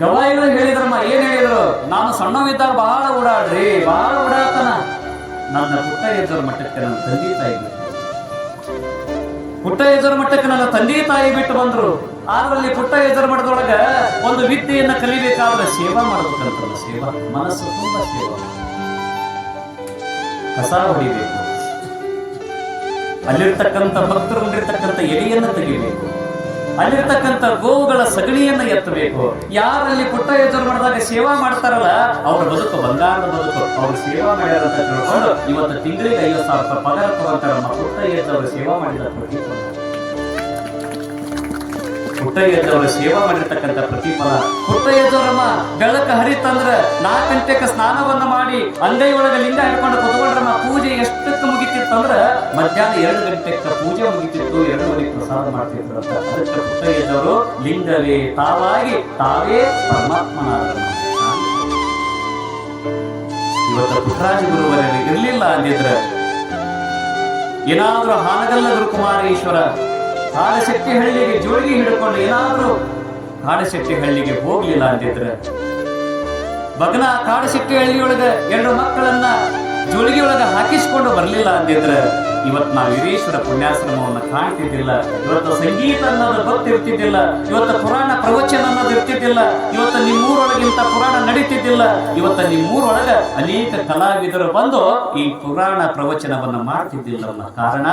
ಗವಾಯಿಗಳು ಹೇಳಿದ್ರಮ್ಮ ಏನ್ ಹೇಳಿದ್ರು? ನಾನು ಸಣ್ಣವಿದ್ದಾಗ ಬಹಳ ಓಡಾಡ್ರಿ, ಬಹಳ ಓಡಾಡ್ತಾನ. ನನ್ನ ಪುಟ್ಟ ಎದ್ದರ ಮಟ್ಟಕ್ಕೆ ನನ್ನ ತಂದೆ ತಾಯಿ ಪುಟ್ಟ ಎದ್ದರ ಮಟ್ಟಕ್ಕೆ ನನ್ನ ತಂದೆ ತಾಯಿ ಬಿಟ್ಟು ಬಂದ್ರು. ಆದ್ರಲ್ಲಿ ಪುಟ್ಟ ಎದುರು ಮಠದೊಳಗ ಒಂದು ವಿದ್ಯೆಯನ್ನ ಕಲಿಬೇಕಾದ್ರೆ ಸೇವಾ ಮಾಡ್ಬೇಕಂತಲ್ಲ ಸೇವಾ. ಮನಸ್ಸು ತುಂಬಾ ಸೇವಾ. ಕಸ ಹೊಡಿಬೇಕು. ಅಲ್ಲಿರ್ತಕ್ಕಂಥ ಭಕ್ತರು ಹೊಂದಿರ್ತಕ್ಕಂಥ ಎಲೆಯನ್ನು ತೆಗಿಬೇಕು. ಅಲ್ಲಿರ್ತಕ್ಕಂಥ ಗೋವುಗಳ ಸಗಣಿಯನ್ನ ಎತ್ತಬೇಕು. ಯಾರಲ್ಲಿ ಪುಟ್ಟ ಎದುರು ಮಾಡಿದಾಗ ಸೇವಾ ಮಾಡ್ತಾರಲ್ಲ, ಅವ್ರ ಬದುಕು ಬಂಗಾರದ ಬದುಕು. ಅವ್ರು ಸೇವಾ ಮಾಡ್ಯಾರ ಅಂತ ತಿಳ್ಕೊಂಡು ಇವತ್ತು ತಿಂಗಳಿಗೆ ಐವತ್ತು ಸಾವಿರ ರೂಪಾಯಿ ಪಗಾರ ಪುಟ್ಟ ಸೇವಾ ಮಾಡಿದ ಪ್ರತಿಫಲ. ಸೇವಾ ಮಾಡಿರ್ತಕ್ಕಂಥ ಪ್ರತಿಫಲ. ಪುಟ್ಟ ಎದ್ದವರಮ್ಮ ಬೆಳಕ ಹರಿತಂದ್ರ ನಾಲ್ಕು ಗಂಟೆಗೆ ಸ್ನಾನವನ್ನ ಮಾಡಿ ಅಂಗೈ ಒಳಗೆ ಲಿಂಗ ಹಿಡ್ಕೊಂಡು ಮಧ್ಯಾಹ್ನ ಎರಡು ಗಂಟೆಗೆ ಪೂಜೆ ಮುಗಿತಿತ್ತು ಗಂಟೆ ಪ್ರಸಾದ ಮಾಡ್ತಿದ್ರು ಅಂತ ಅದಕ್ಕೆ ಪುಟ್ಟಯ್ಯನವರು, ಲಿಂಗವೇ ತಾವಾಗಿ ತಾವೇ ಪರಮಾತ್ಮನಾದ ಇವತ್ತು ಪುಟ್ಟರಾಜ ಗುರುವರಲ್ಲಿ ಇರಲಿಲ್ಲ ಅಂದಿದ್ರೆ, ಏನಾದ್ರೂ ಹಾನಗಲ್ಲ ಗುರುಕುಮಾರೇಶ್ವರ ಕಾಡಶಕ್ತಿ ಹಳ್ಳಿಗೆ ಜೋಳಿಗೆ ಹಿಡ್ಕೊಂಡು ಏನಾದ್ರೂ ಕಾಡಶಕ್ತಿ ಹಳ್ಳಿಗೆ ಹೋಗ್ಲಿಲ್ಲ ಅಂದಿದ್ರೆ ಬಗನ ಕಾಡಶಕ್ತಿ ಹಳ್ಳಿಯೊಳಗೆ ಎರಡು ಮಕ್ಕಳನ್ನ ಜೋಳಿಗೆ ಒಳಗ ಹಾಕಿಸ್ಕೊಂಡು ಬರಲಿಲ್ಲ ಅಂದಿದ್ರೆ ಇವತ್ತು ನಾವು ವೀರೇಶ್ವರ ಪುಣ್ಯಾಶ್ರಮವನ್ನು ಕಾಣ್ತಿದ್ದಿಲ್ಲ. ಇವತ್ತು ಸಂಗೀತ ಅನ್ನೋದು ಗೊತ್ತಿರ್ತಿದ್ದಿಲ್ಲ. ಇವತ್ತು ಪುರಾಣ ಪ್ರವಚನ ಅನ್ನೋದು ಇರ್ತಿದ್ದಿಲ್ಲ. ಇವತ್ತು ನಿಮ್ಮೂರೊಳಗಿಂತ ಪುರಾಣ ನಡೀತಿದ್ದಿಲ್ಲ. ಇವತ್ತು ನಿಮ್ಮೂರೊಳಗ ಅನೇಕ ಕಲಾವಿದರು ಬಂದು ಈ ಪುರಾಣ ಪ್ರವಚನವನ್ನು ಮಾಡ್ತಿದ್ದಿಲ್ಲ ಅನ್ನೋ ಕಾರಣ?